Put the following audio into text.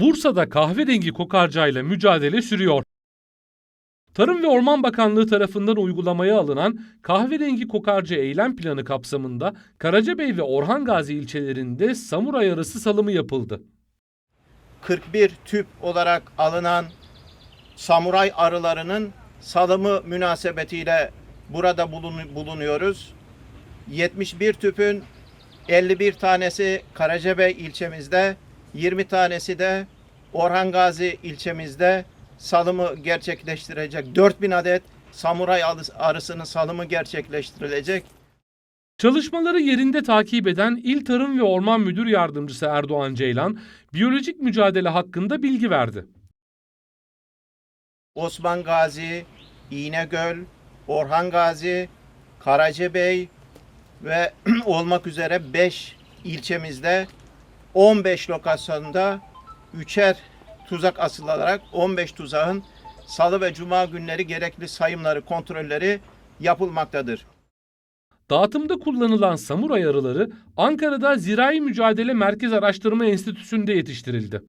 Bursa'da kahverengi kokarcayla mücadele sürüyor. Tarım ve Orman Bakanlığı tarafından uygulamaya alınan kahverengi kokarca eylem planı kapsamında Karacabey ve Orhan Gazi ilçelerinde samuray arısı salımı yapıldı. 41 tüp olarak alınan samuray arılarının salımı münasebetiyle burada bulun- bulunuyoruz. 71 tüpün 51 tanesi Karacabey ilçemizde, 20 tanesi de Orhan Gazi ilçemizde salımı gerçekleştirecek. 4000 adet samuray arısı- arısının salımı gerçekleştirilecek. Çalışmaları yerinde takip eden İl Tarım ve Orman Müdür Yardımcısı Erdoğan Ceylan, biyolojik mücadele hakkında bilgi verdi. Osman Gazi, İnegöl, Orhan Gazi, Karacabey ve olmak üzere 5 ilçemizde 15 lokasyonda üçer tuzak asılarak 15 tuzağın salı ve cuma günleri gerekli sayımları, kontrolleri yapılmaktadır. Dağıtımda kullanılan samuray arıları Ankara'da Zirai Mücadele Merkez Araştırma Enstitüsü'nde yetiştirildi.